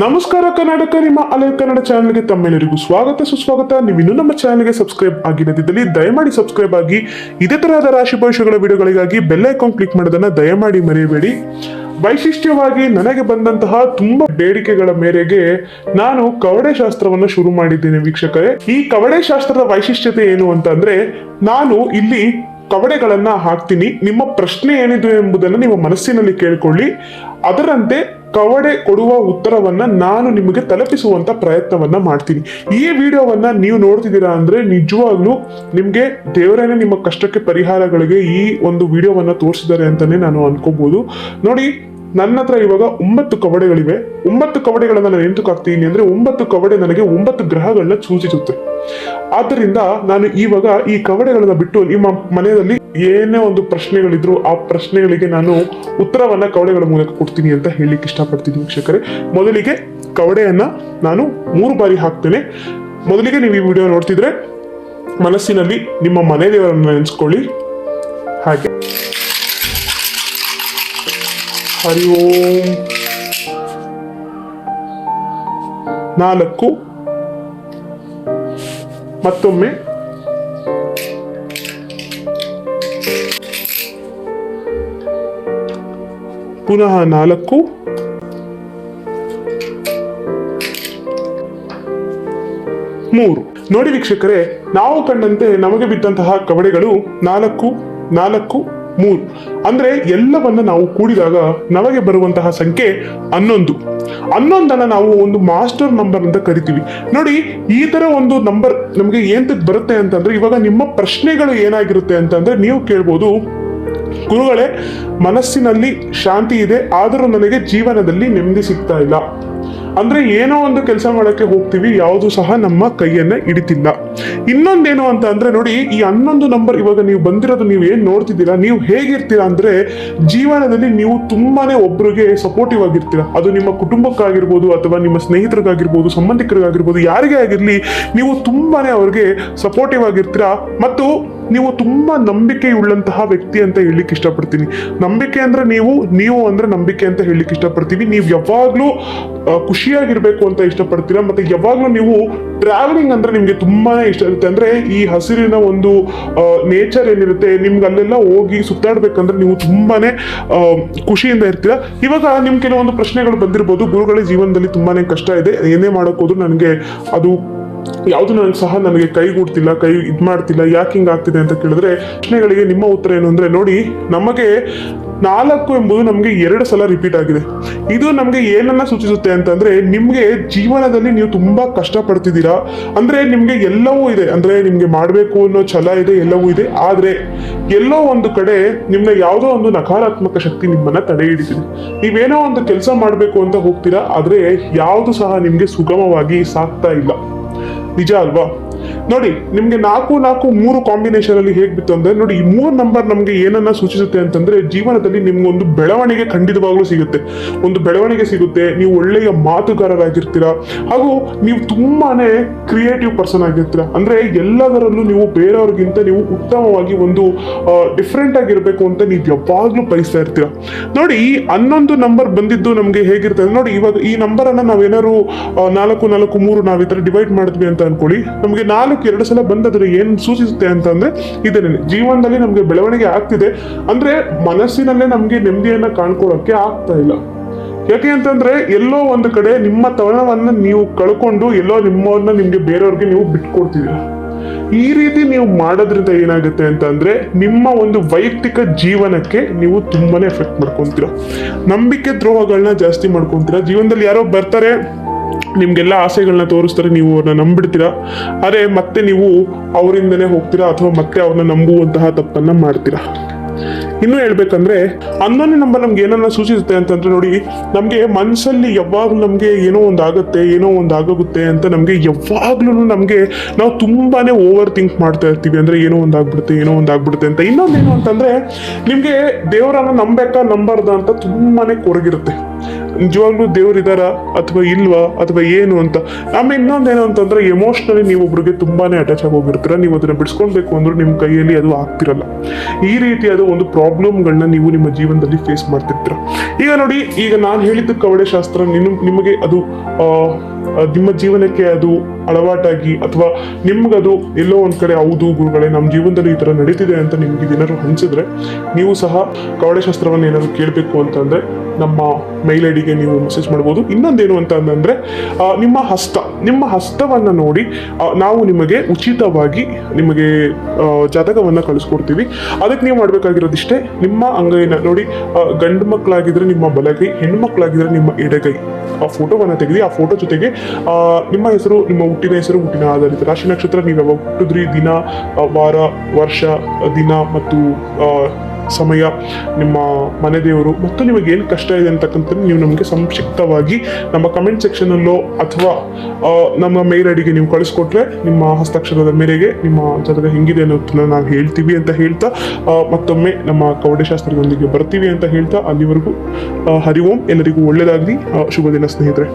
ನಮಸ್ಕಾರ ಕರ್ನಾಟಕ ನಿಮ್ಮ ಅಲೆ ಕನ್ನಡ ಚಾನೆಲ್ಗೆ ತಮ್ಮೆಲ್ಲರಿಗೂ ಸ್ವಾಗತ, ಸುಸ್ವಾಗತ. ನೀವು ಇನ್ನೂ ನಮ್ಮ ಚಾನಲ್ಗೆ ಸಬ್ಸ್ಕ್ರೈಬ್ ಆಗಿರದಿದ್ದಲ್ಲಿ ದಯಮಾಡಿ ಸಬ್ಸ್ಕ್ರೈಬ್ ಆಗಿ ಇದೇ ತರಹದ ರಾಶಿ ಭವಿಷ್ಯಗಳ ವಿಡಿಯೋಗಳಿಗಾಗಿ ಬೆಲ್ ಐಕಾನ್ ಕ್ಲಿಕ್ ಮಾಡೋದನ್ನ ದಯಮಾಡಿ ಮರೆಯಬೇಡಿ. ವೈಶಿಷ್ಟ್ಯವಾಗಿ ನನಗೆ ಬಂದಂತಹ ತುಂಬಾ ಬೇಡಿಕೆಗಳ ಮೇರೆಗೆ ನಾನು ಕವಡೆ ಶಾಸ್ತ್ರವನ್ನು ಶುರು ಮಾಡಿದ್ದೇನೆ ವೀಕ್ಷಕರೇ. ಈ ಕವಡೆ ಶಾಸ್ತ್ರದ ವೈಶಿಷ್ಟ್ಯತೆ ಏನು ಅಂತಂದ್ರೆ ನಾನು ಇಲ್ಲಿ ಕವಡೆಗಳನ್ನ ಹಾಕ್ತೀನಿ. ನಿಮ್ಮ ಪ್ರಶ್ನೆ ಏನಿದೆ ಎಂಬುದನ್ನು ನಿಮ್ಮ ಮನಸ್ಸಿನಲ್ಲಿ ಕೇಳಿಕೊಳ್ಳಿ. ಅದರಂತೆ ಕವಡೆ ಕೊಡುವ ಉತ್ತರವನ್ನ ನಾನು ನಿಮಗೆ ತಲುಪಿಸುವಂತ ಪ್ರಯತ್ನವನ್ನ ಮಾಡ್ತೀನಿ. ಈ ವಿಡಿಯೋವನ್ನ ನೀವು ನೋಡ್ತಿದ್ದೀರಾ ಅಂದ್ರೆ ನಿಜವಾಗ್ಲೂ ನಿಮ್ಗೆ ದೇವರೇನೆ ನಿಮ್ಮ ಕಷ್ಟಕ್ಕೆ ಪರಿಹಾರಗಳಿಗೆ ಈ ಒಂದು ವಿಡಿಯೋವನ್ನ ತೋರಿಸಿದ್ದಾರೆ ಅಂತಾನೆ ನಾನು ಅನ್ಕೋಬಹುದು ನೋಡಿ, ನನ್ನ ಹತ್ರ ಇವಾಗ ಒಂಬತ್ತು ಕವಡೆಗಳಿವೆ. ಒಂಬತ್ತು ಕವಡೆಗಳನ್ನ ನಾನು ಎಂತಕ್ಕೆ ಹಾಕ್ತೀನಿ ಅಂದ್ರೆ ಒಂಬತ್ತು ಕವಡೆ ನನಗೆ ಒಂಬತ್ತು ಗ್ರಹಗಳನ್ನ ಸೂಚಿಸುತ್ತೆ. ಆದ್ದರಿಂದ ನಾನು ಇವಾಗ ಈ ಕವಡೆಗಳನ್ನ ಬಿಟ್ಟು ನಿಮ್ಮ ಮನೆಯಲ್ಲಿ ಏನೇ ಒಂದು ಪ್ರಶ್ನೆಗಳಿದ್ರು ಆ ಪ್ರಶ್ನೆಗಳಿಗೆ ನಾನು ಉತ್ತರವನ್ನ ಕವಡೆಗಳ ಮೂಲಕ ಕೊಡ್ತೀನಿ ಅಂತ ಹೇಳಲಿಕ್ಕೆ ಇಷ್ಟಪಡ್ತೀನಿ ವೀಕ್ಷಕರೇ. ಮೊದಲಿಗೆ ಕವಡೆಯನ್ನ ನಾನು ಮೂರು ಬಾರಿ ಹಾಕ್ತೇನೆ. ಮೊದಲಿಗೆ ನೀವು ಈ ವಿಡಿಯೋ ನೋಡ್ತಿದ್ರೆ ಮನಸ್ಸಿನಲ್ಲಿ ನಿಮ್ಮ ಮನೆ ದೇವರನ್ನು ನೆನೆಸ್ಕೊಳ್ಳಿ. ಹಾಗೆ. ಹರಿ ಓಂ. ನಾಲ್ಕು. ಮತ್ತೊಮ್ಮೆ. ಪುನಃ ನಾಲ್ಕು. ಮೂರು. ನೋಡಿ ವೀಕ್ಷಕರೇ ನಾವು ಕಂಡಂತೆ ನಮಗೆ ಬಿದ್ದಂತಹ ಕವಡೆಗಳು ನಾಲ್ಕು ನಾಲ್ಕು ಮೂರು. ಅಂದ್ರೆ ಎಲ್ಲವನ್ನ ನಾವು ಕೂಡಿದಾಗ ನಮಗೆ ಬರುವಂತಹ ಸಂಖ್ಯೆ ಹನ್ನೊಂದು. ಹನ್ನೊಂದನ್ನ ನಾವು ಒಂದು ಮಾಸ್ಟರ್ ನಂಬರ್ ಅಂತ ಕರಿತೀವಿ. ನೋಡಿ, ಈ ತರ ಒಂದು ನಂಬರ್ ನಮಗೆ ಏಂತಕ್ ಬರುತ್ತೆ ಅಂತಂದ್ರೆ, ಇವಾಗ ನಿಮ್ಮ ಪ್ರಶ್ನೆಗಳು ಏನಾಗಿರುತ್ತೆ ಅಂತಂದ್ರೆ, ನೀವು ಕೇಳ್ಬೋದು, ಗುರುಗಳೇ, ಮನಸ್ಸಿನಲ್ಲಿ ಶಾಂತಿ ಇದೆ, ಆದರೂ ನನಗೆ ಜೀವನದಲ್ಲಿ ನೆಮ್ಮದಿ ಸಿಗ್ತಾ ಇಲ್ಲ. ಅಂದ್ರೆ ಏನೋ ಒಂದು ಕೆಲಸ ಮಾಡಕ್ಕೆ ಹೋಗ್ತೀವಿ, ಯಾವುದು ಸಹ ನಮ್ಮ ಕೈಯನ್ನ ಹಿಡಿತಿಲ್ಲ. ಇನ್ನೊಂದೇನು ಅಂತ ಅಂದ್ರೆ ನೋಡಿ, ಈ ಹನ್ನೊಂದು ನಂಬರ್ ಇವಾಗ ನೀವು ಬಂದಿರೋದು ನೀವು ಏನ್ ನೋಡ್ತಿದ್ದೀರಾ, ನೀವು ಹೇಗಿರ್ತೀರಾ ಅಂದ್ರೆ ಜೀವನದಲ್ಲಿ ನೀವು ತುಂಬಾನೇ ಒಬ್ರಿಗೆ ಸಪೋರ್ಟಿವ್ ಆಗಿರ್ತೀರಾ. ಅದು ನಿಮ್ಮ ಕುಟುಂಬಕ್ಕಾಗಿರ್ಬೋದು ಅಥವಾ ನಿಮ್ಮ ಸ್ನೇಹಿತರಿಗಾಗಿರ್ಬೋದು, ಸಂಬಂಧಿಕರಿಗಾಗಿರ್ಬೋದು, ಯಾರಿಗೇ ಆಗಿರ್ಲಿ, ನೀವು ತುಂಬಾನೇ ಅವ್ರಿಗೆ ಸಪೋರ್ಟಿವ್ ಆಗಿರ್ತೀರಾ. ಮತ್ತು ನೀವು ತುಂಬಾ ನಂಬಿಕೆ ಉಳ್ಳಂತಹ ವ್ಯಕ್ತಿ ಅಂತ ಹೇಳಲಿಕ್ಕೆ ಇಷ್ಟಪಡ್ತೀನಿ. ನಂಬಿಕೆ ಅಂದ್ರೆ ನೀವು ನೀವು ಅಂದ್ರೆ ನಂಬಿಕೆ ಅಂತ ಹೇಳಲಿಕ್ಕೆ ಇಷ್ಟಪಡ್ತೀವಿ. ನೀವು ಯಾವಾಗ್ಲೂ ಖುಷಿಯಾಗಿರಬೇಕು ಅಂತ ಇಷ್ಟಪಡ್ತೀರಾ? ಮತ್ತೆ ಯಾವಾಗ್ಲೂ ನೀವು ಟ್ರಾವೆಲಿಂಗ್ ಅಂದ್ರೆ ನಿಮ್ಗೆ ತುಂಬಾನೇ ಇಷ್ಟ ಇರುತ್ತೆ. ಅಂದ್ರೆ ಈ ಹಸಿರಿನ ಒಂದು ನೇಚರ್ ಏನಿರುತ್ತೆ ನಿಮ್ಗೆ ಅಲ್ಲೆಲ್ಲ ಹೋಗಿ ಸುತ್ತಾಡ್ಬೇಕಂದ್ರೆ ನೀವು ತುಂಬಾನೇ ಆ, ಖುಷಿಯಿಂದ ಇರ್ತೀರಾ? ಇವಾಗ ನಿಮ್ ಕೆಲವೊಂದು ಪ್ರಶ್ನೆಗಳು ಬಂದಿರ್ಬೋದು. ಗುರುಗಳ ಜೀವನದಲ್ಲಿ ತುಂಬಾನೇ ಕಷ್ಟ ಇದೆ. ಏನೇ ಮಾಡೋಕ್ಕೋದ್ರು ನನಗೆ ಅದು ಯಾವುದು ನನಗೆ ಸಹ ನನಗೆ ಕೈಗೂಡ್ತಿಲ್ಲ ಕೈ ಇದು ಮಾಡ್ತಿಲ್ಲ, ಯಾಕೆ ಹಿಂಗಾಗ್ತಿದೆ ಅಂತ ಕೇಳಿದ್ರೆ ಪ್ರಶ್ನೆಗಳಿಗೆ ನಿಮ್ಮ ಉತ್ತರ ಏನು ಅಂದ್ರೆ ನೋಡಿ, ನಮಗೆ ನಾಲ್ಕು ಎಂಬುದು ನಮಗೆ ಎರಡು ಸಲ ರಿಪೀಟ್ ಆಗಿದೆ. ಇದು ನಮಗೆ ಏನನ್ನ ಸೂಚಿಸುತ್ತೆ ಅಂತಂದ್ರೆ ನಿಮ್ಗೆ ಜೀವನದಲ್ಲಿ ನೀವು ತುಂಬಾ ಕಷ್ಟ ಪಡ್ತಿದ್ದೀರಾ ಅಂದ್ರೆ ನಿಮ್ಗೆ ಎಲ್ಲವೂ ಇದೆ, ಅಂದ್ರೆ ನಿಮ್ಗೆ ಮಾಡ್ಬೇಕು ಅನ್ನೋ ಛಲ ಇದೆ, ಎಲ್ಲವೂ ಇದೆ, ಆದ್ರೆ ಎಲ್ಲೋ ಒಂದು ಕಡೆ ನಿಮ್ನ ಯಾವುದೋ ಒಂದು ನಕಾರಾತ್ಮಕ ಶಕ್ತಿ ನಿಮ್ಮನ್ನ ತಡೆ ಹಿಡಿತಿದೆ. ನೀವೇನೋ ಒಂದು ಕೆಲಸ ಮಾಡಬೇಕು ಅಂತ ಹೋಗ್ತೀರಾ, ಆದ್ರೆ ಯಾವುದು ಸಹ ನಿಮ್ಗೆ ಸುಗಮವಾಗಿ ಸಾಕ್ತಾ ಇಲ್ಲ. ನಿಜ ಅಲ್ವಾ ನೋಡಿ, ನಿಮ್ಗೆ ನಾಲ್ಕು ನಾಲ್ಕು ಮೂರು ಕಾಂಬಿನೇಷನ್ ಅಲ್ಲಿ ಹೇಗ್ ಬಿತ್ತು ಅಂದ್ರೆ, ನೋಡಿ, ಈ ಮೂರು ನಂಬರ್ ನಮ್ಗೆ ಏನನ್ನ ಸೂಚಿಸುತ್ತೆ ಅಂತಂದ್ರೆ, ಜೀವನದಲ್ಲಿ ನಿಮ್ಗೆ ಒಂದು ಬೆಳವಣಿಗೆ ಖಂಡಿತವಾಗ್ಲೂ ಸಿಗುತ್ತೆ. ಒಂದು ಬೆಳವಣಿಗೆ ಸಿಗುತ್ತೆ, ನೀವು ಒಳ್ಳೆಯ ಮಾತುಗಾರರಾಗಿರ್ತೀರಾ, ಹಾಗೂ ನೀವು ತುಂಬಾನೇ ಕ್ರಿಯೇಟಿವ್ ಪರ್ಸನ್ ಆಗಿರ್ತೀರಾ. ಅಂದ್ರೆ, ಎಲ್ಲದರಲ್ಲೂ ನೀವು ಬೇರೆಯವ್ರಿಗಿಂತ ನೀವು ಉತ್ತಮವಾಗಿ ಒಂದು ಡಿಫ್ರೆಂಟ್ ಆಗಿರ್ಬೇಕು ಅಂತ ನೀವು ಯಾವಾಗ್ಲೂ ಬಯಸ್ತಾ ಇರ್ತೀರಾ. ನೋಡಿ, ಈ ಹನ್ನೊಂದು ನಂಬರ್ ಬಂದಿದ್ದು ನಮ್ಗೆ ಹೇಗಿರ್ತದೆ ನೋಡಿ, ಇವಾಗ ಈ ನಂಬರ್ ಅನ್ನ ನಾವೇನಾದ್ರು ನಾಲ್ಕು ನಾಲ್ಕು ಮೂರು ನಾವ್ ಈ ತರ ಡಿವೈಡ್ ಮಾಡಿದ್ವಿ ಅಂತ ಅನ್ಕೊಳ್ಳಿ. ನಮಗೆ ನಾಲ್ಕು ಎರಡು ಸಲ ಬಂದದ್ರೆ ಏನ್ ಸೂಚಿಸುತ್ತೆ ಅಂತಂದ್ರೆ ಇದನ್ನೇ ಜೀವನದಲ್ಲಿ ನಮ್ಗೆ ಬೆಳವಣಿಗೆ ಆಗ್ತಿದೆ. ಅಂದ್ರೆ ಮನಸ್ಸಿನಲ್ಲೇ ನಮ್ಗೆ ನೆಮ್ಮದಿಯನ್ನ ಕಾಣ್ಕೊಳ್ಳೋಕೆ ಆಗ್ತಾ ಇಲ್ಲ. ಯಾಕೆ ಅಂತಂದ್ರೆ ಎಲ್ಲೋ ಒಂದು ಕಡೆ ನಿಮ್ಮ ತವಣವನ್ನ ನೀವು ಕಳ್ಕೊಂಡು ಎಲ್ಲೋ ನಿಮ್ಮವನ್ನ ನಿಮ್ಗೆ ಬೇರೆಯವ್ರಿಗೆ ನೀವು ಬಿಟ್ಕೊಡ್ತಿದ್ದೀರಾ. ಈ ರೀತಿ ನೀವು ಮಾಡೋದ್ರಿಂದ ಏನಾಗುತ್ತೆ ಅಂತಂದ್ರೆ ನಿಮ್ಮ ಒಂದು ವೈಯಕ್ತಿಕ ಜೀವನಕ್ಕೆ ನೀವು ತುಂಬಾನೇ ಎಫೆಕ್ಟ್ ಮಾಡ್ಕೊಂತೀರಾ. ನಂಬಿಕೆ ದ್ರೋಹಗಳನ್ನ ಜಾಸ್ತಿ ಮಾಡ್ಕೊಂತೀರಾ. ಜೀವನದಲ್ಲಿ ಯಾರೋ ಬರ್ತಾರೆ ನಿಮ್ಗೆಲ್ಲ ಆಸೆಗಳನ್ನ ತೋರಿಸ್ತಾರೆ, ನೀವು ಅವ್ರನ್ನ ನಂಬಿಡ್ತೀರಾ? ಆದರೆ ಮತ್ತೆ ನೀವು ಅವರಿಂದನೇ ಹೋಗ್ತೀರಾ ಅಥವಾ ಮತ್ತೆ ಅವ್ರನ್ನ ನಂಬುವಂತಹ ತಪ್ಪನ್ನ ಮಾಡ್ತೀರಾ? ಇನ್ನು ಹೇಳ್ಬೇಕಂದ್ರೆ ಹನ್ನೊಂದನೇ ನಂಬರ್ ನಮ್ಗೆ ಏನನ್ನ ಸೂಚಿಸುತ್ತೆ ಅಂತಂದ್ರೆ ನೋಡಿ, ನಮ್ಗೆ ಮನಸ್ಸಲ್ಲಿ ಯಾವಾಗ್ಲೂ ನಮ್ಗೆ ಏನೋ ಒಂದು ಆಗುತ್ತೆ ಏನೋ ಒಂದು ಆಗೋಗುತ್ತೆ ಅಂತ ನಮ್ಗೆ ಯಾವಾಗ್ಲೂ ನಮ್ಗೆ ನಾವು ತುಂಬಾನೇ ಓವರ್ ಥಿಂಕ್ ಮಾಡ್ತಾ ಇರ್ತೀವಿ. ಅಂದ್ರೆ ಏನೋ ಒಂದು ಆಗ್ಬಿಡುತ್ತೆ ಏನೋ ಒಂದು ಆಗ್ಬಿಡುತ್ತೆ ಅಂತ. ಇನ್ನೊಂದೇನು ಅಂತಂದ್ರೆ, ನಿಮ್ಗೆ ದೇವರನ್ನ ನಂಬೇಕಾ ನಂಬಾರ್ದ ಅಂತ ತುಂಬಾನೇ ಕೊರಗಿರುತ್ತೆ. ನಿಜವಾಗ್ಲೂ ದೇವ್ರಿದಾರ ಅಥವಾ ಇಲ್ವಾ ಅಥವಾ ಏನು ಅಂತ? ಆಮೇಲೆ ಇನ್ನೊಂದೇನು ಅಂತಂದ್ರೆ ಎಮೋಷ್ನಲಿ ನೀವು ಒಬ್ರಿಗೆ ತುಂಬಾನೇ ಅಟ್ಯಾಚ್ ಆಗಿ ನೀವು ಅದನ್ನ ಬಿಡಿಸ್ಕೊಳ್ಬೇಕು ಅಂದ್ರೆ ನಿಮ್ಮ ಕೈಯಲ್ಲಿ ಅದು ಆಗ್ತಿರಲ್ಲ. ಈ ರೀತಿಯಾದ ಒಂದು ಪ್ರಾಬ್ಲಮ್ಗಳನ್ನ ನೀವು ನಿಮ್ಮ ಜೀವನದಲ್ಲಿ ಫೇಸ್ ಮಾಡ್ತಿರ್ತೀರ. ಈಗ ನೋಡಿ, ಈಗ ನಾನು ಹೇಳಿದ್ದು ಕವಡೆ ಶಾಸ್ತ್ರ ನಿಮ್, ನಿಮಗೆ ಅದು ನಿಮ್ಮ ಜೀವನಕ್ಕೆ ಅದು ಅಳವಾಟಾಗಿ ಅಥವಾ ನಿಮ್ಗದು ಎಲ್ಲೋ ಒಂದ್ ಕಡೆ ಹೌದು ಗುರುಗಳೇ ನಮ್ಮ ಜೀವನದಲ್ಲಿ ಈ ತರ ನಡೀತಿದೆ ಅಂತ ನಿಮ್ಗೆ ಏನಾದ್ರು ಹಂಚಿದ್ರೆ ನೀವು ಸಹ ಕವಡೆ ಶಾಸ್ತ್ರವನ್ನು ಏನಾದ್ರು ಕೇಳಬೇಕು ಅಂತಂದ್ರೆ ನಮ್ಮ ಮೈಲ್ ಐಡಿಗೆ ನೀವು ಮೆಸೇಜ್ ಮಾಡ್ಬೋದು. ಇನ್ನೊಂದೇನು ಅಂತ ಅಂದ್ರೆ ನಿಮ್ಮ ಹಸ್ತ. ನಿಮ್ಮ ಹಸ್ತವನ್ನ ನೋಡಿ ನಾವು ನಿಮಗೆ ಉಚಿತವಾಗಿ ನಿಮಗೆ ಜಾತಕವನ್ನ ಕಳಿಸ್ಕೊಡ್ತೀವಿ. ಅದಕ್ಕೆ ನೀವು ಮಾಡ್ಬೇಕಾಗಿರೋದಿಷ್ಟೇ, ನಿಮ್ಮ ಅಂಗೈನ ನೋಡಿ ಗಂಡು ಮಕ್ಕಳಾಗಿದ್ರೆ ನಿಮ್ಮ ಬಲಗೈ, ಹೆಣ್ಣು ಮಕ್ಕಳಾಗಿದ್ರೆ ನಿಮ್ಮ ಎಡಗೈ. ಆ ಫೋಟೋವನ್ನ ತೆಗೆದು, ಆ ಫೋಟೋ ಜೊತೆಗೆ ನಿಮ್ಮ ಹೆಸರು, ನಿಮ್ಮ ಹುಟ್ಟಿನ ಹೆಸರು, ಹುಟ್ಟಿನ ಆಧಾರಿತ. ರಾಶಿ ನಕ್ಷತ್ರ ನೀವು ಯಾವಾಗ ಹುಟ್ಟಿದ್ರಿ, ದಿನ ವಾರ, ವರ್ಷ, ದಿನ ಮತ್ತು ಸಮಯ ನಿಮ್ಮ ಮನೆ ದೇವರು ಮತ್ತು ನಿಮಗೆ ಏನು ಕಷ್ಟ ಇದೆ ಅಂತಕ್ಕಂಥದ್ದು ನೀವು ನಮಗೆ ಸಂಕ್ಷಿಪ್ತವಾಗಿ ನಮ್ಮ ಕಮೆಂಟ್ ಸೆಕ್ಷನಲ್ಲೋ ಅಥವಾ ನಮ್ಮ ಮೇಲ್ ಐಡಿಗೆ ನೀವು ಕಳಿಸ್ಕೊಟ್ರೆ ನಿಮ್ಮ ಹಸ್ತಾಕ್ಷರದ ಮೇರೆಗೆ ನಿಮ್ಮ ಜಾತಕ ಹೆಂಗಿದೆ ಅನ್ನೋದನ್ನ ನಾವು ಹೇಳ್ತೀವಿ ಅಂತ ಹೇಳ್ತಾ ಮತ್ತೊಮ್ಮೆ ನಮ್ಮ ಕವಡೆ ಶಾಸ್ತ್ರದೊಂದಿಗೆ ಬರ್ತೀವಿ ಅಂತ ಹೇಳ್ತಾ, ಅಲ್ಲಿವರೆಗೂ ಹರಿ ಓಂ. ಎಲ್ಲರಿಗೂ ಒಳ್ಳೆಯದಾಗಲಿ. ಶುಭ ದಿನ ಸ್ನೇಹಿತರೆ.